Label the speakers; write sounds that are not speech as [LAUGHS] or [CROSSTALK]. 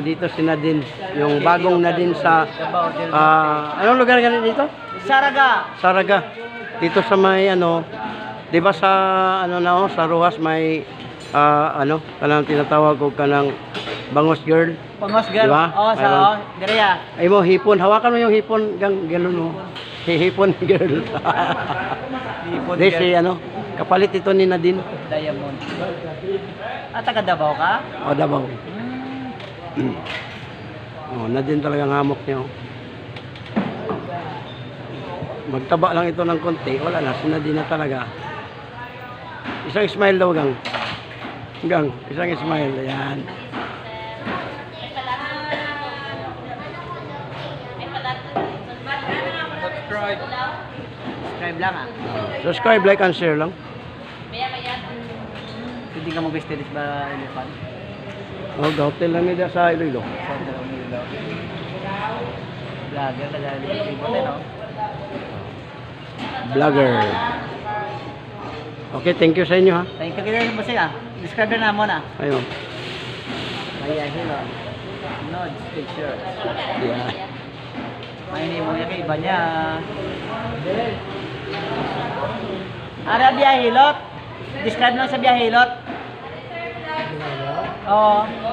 Speaker 1: dito si Nadine. Yung bagong Nadine sa... Ah, anong lugar ganun dito?
Speaker 2: Saraga.
Speaker 1: Saraga. Dito sa may ano, 'di ba sa ano na oh, sa Ruas may ah, ano, kanang tinatawag ko kanang bangos girl.
Speaker 2: Pangos girl.
Speaker 1: Diba?
Speaker 2: Oo, sa
Speaker 1: Mayroon.
Speaker 2: oh, Direya.
Speaker 1: Ay mo hipon, hawakan mo yung hipon gang galon mo. [LAUGHS] Hipon girl. Di
Speaker 2: girl.
Speaker 1: si ano, kapalit ito ni Nadine.
Speaker 2: Diamond. Ah, taga Davao ka?
Speaker 1: O Davao.
Speaker 2: Hmm.
Speaker 1: Oh, Nadine talagang hamok niya. oh. Magtaba lang ito ng konti, wala na, si Nadine na talaga. Isang smile daw gang. Gang, isang smile, ayan.
Speaker 2: Subscribe. Subscribe lang ah.
Speaker 1: Subscribe, like, and share lang.
Speaker 2: Hindi ka mag-vestigate ba elephant?
Speaker 1: Oh, hotel lang nila sa Iloilo.
Speaker 2: Sa dalawang nilo. Vlogger no?
Speaker 1: Okay, thank you sa inyo ha.
Speaker 2: Thank you kita mo siya. Describe na mo na.
Speaker 1: Ayun.
Speaker 2: Maya Hilo. Nod, picture.
Speaker 1: Yeah.
Speaker 2: May hindi mo niya kay iba niya. Ara biyahilot. Describe lang sa biyahilot. Oo.